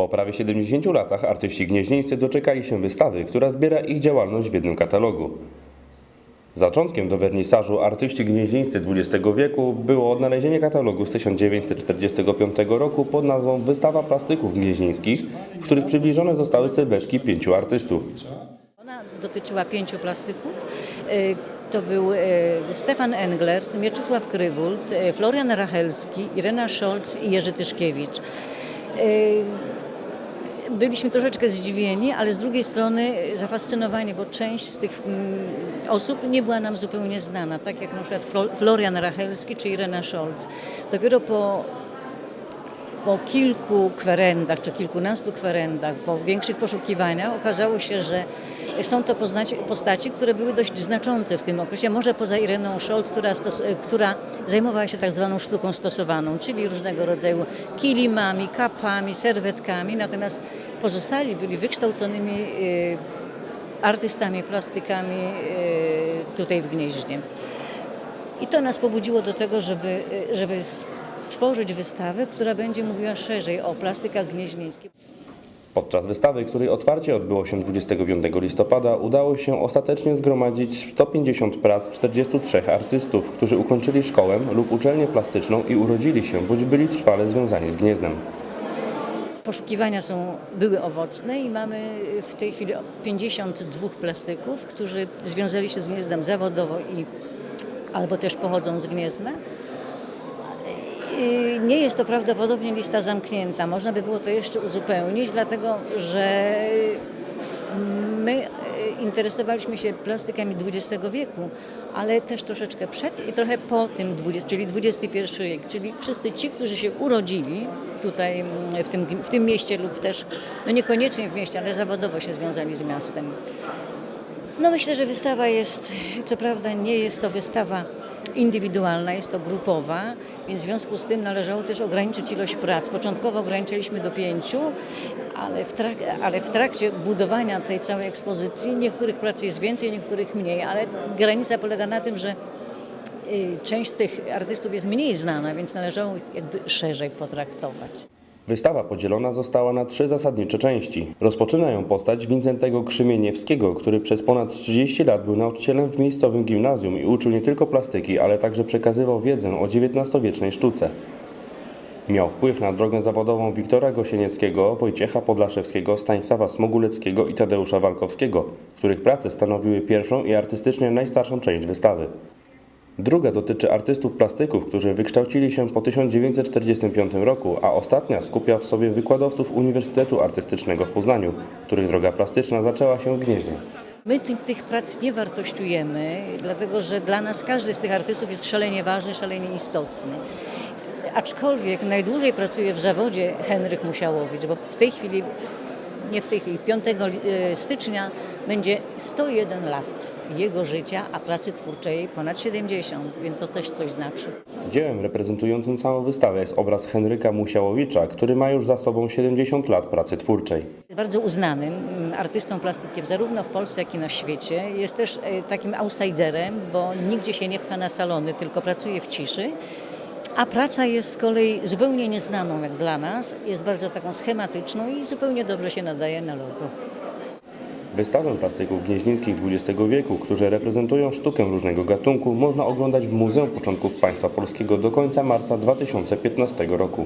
Po prawie 70 latach artyści gnieźnieńscy doczekali się wystawy, która zbiera ich działalność w jednym katalogu. Zaczątkiem do wernisażu artyści gnieźnieńscy XX wieku było odnalezienie katalogu z 1945 roku pod nazwą Wystawa plastyków gnieźnieńskich, w których przybliżone zostały sylwetki pięciu artystów. Ona dotyczyła pięciu plastyków. Y, To był y, Stefan Engler, Mieczysław Krywult, y, Florian Rachelski, Irena Scholz i Jerzy Tyszkiewicz. Byliśmy troszeczkę zdziwieni, ale z drugiej strony zafascynowani, bo część z tych mm, osób nie była nam zupełnie znana, tak jak na przykład Flo- Florian Rachelski czy Irena Scholz. Dopiero po po kilku kwerendach, czy kilkunastu kwerendach, po większych poszukiwaniach okazało się, że są to poznaci, postaci, które były dość znaczące w tym okresie, może poza Ireną Scholz, która, stos, która zajmowała się tak zwaną sztuką stosowaną, czyli różnego rodzaju kilimami, kapami, serwetkami, natomiast pozostali byli wykształconymi y, artystami, plastykami y, tutaj w Gnieźnie. I to nas pobudziło do tego, żeby, żeby stworzyć wystawę, która będzie mówiła szerzej o plastykach gnieźnieńskich. Podczas wystawy, której otwarcie odbyło się 25 listopada, udało się ostatecznie zgromadzić 150 prac 43 artystów, którzy ukończyli szkołę lub uczelnię plastyczną i urodzili się bądź byli trwale związani z Gnieznem. Poszukiwania są, były owocne i mamy w tej chwili 52 plastyków, którzy związali się z Gniezdem zawodowo i albo też pochodzą z Gniezna. Nie jest to prawdopodobnie lista zamknięta. Można by było to jeszcze uzupełnić, dlatego że my e, interesowaliśmy się plastykami XX wieku, ale też troszeczkę przed i trochę po tym, 20, czyli XXI wiek, czyli wszyscy ci, którzy się urodzili tutaj mm, w tym, w tym mieście lub też, no niekoniecznie w mieście, ale zawodowo się związali z miastem. No myślę, że wystawa jest, co prawda nie jest to wystawa indywidualna, jest to grupowa, więc w związku z tym należało też ograniczyć ilość prac. Początkowo ograniczyliśmy do pięciu, ale w, ale w trakcie budowania tej całej ekspozycji niektórych prac jest więcej, niektórych mniej, ale granica polega na tym, że y, część tych artystów jest mniej znana, więc należało ich jakby szerzej potraktować. Wystawa podzielona została na trzy zasadnicze części. Rozpoczyna ją postać Wincentego Krzymieniewskiego, który przez ponad 30 lat był nauczycielem w miejscowym gimnazjum i uczył nie tylko plastyki, ale także przekazywał wiedzę o XIX-wiecznej sztuce. Miał wpływ na drogę zawodową Wiktora Gosienieckiego, Wojciecha Podlaszewskiego, Stanisława Smoguleckiego i Tadeusza Walkowskiego, których prace stanowiły pierwszą i artystycznie najstarszą część wystawy. Druga dotyczy artystów plastyków, którzy wykształcili się po 1945 roku, a ostatnia skupia w sobie wykładowców Uniwersytetu Artystycznego w Poznaniu, których droga plastyczna zaczęła się w Gnieźnie. My ty, tych prac nie wartościujemy, dlatego że dla nas każdy z tych artystów jest szalenie ważny, szalenie istotny. Aczkolwiek najdłużej pracuje w zawodzie Henryk Musiałowicz, bo w tej chwili, nie w tej chwili, 5 li- stycznia będzie 101 lat jego życia, a pracy twórczej ponad 70, więc to też coś znaczy. Dziełem reprezentującym całą wystawę jest obraz Henryka Musiałowicza, który ma już za sobą 70 lat pracy twórczej. Jest bardzo uznanym mm, artystą plastykiem zarówno w Polsce, jak i na świecie. Jest też e, takim outsiderem, bo nigdzie się nie pcha na salony, tylko pracuje w ciszy. A praca jest z kolei zupełnie nieznaną jak dla nas, jest bardzo taką schematyczną i zupełnie dobrze się nadaje na logo. Wystawę plastyków gnieźnieńskich XX wieku, którzy reprezentują sztukę różnego gatunku, można oglądać w Muzeum Początków Państwa Polskiego do końca marca 2015 roku.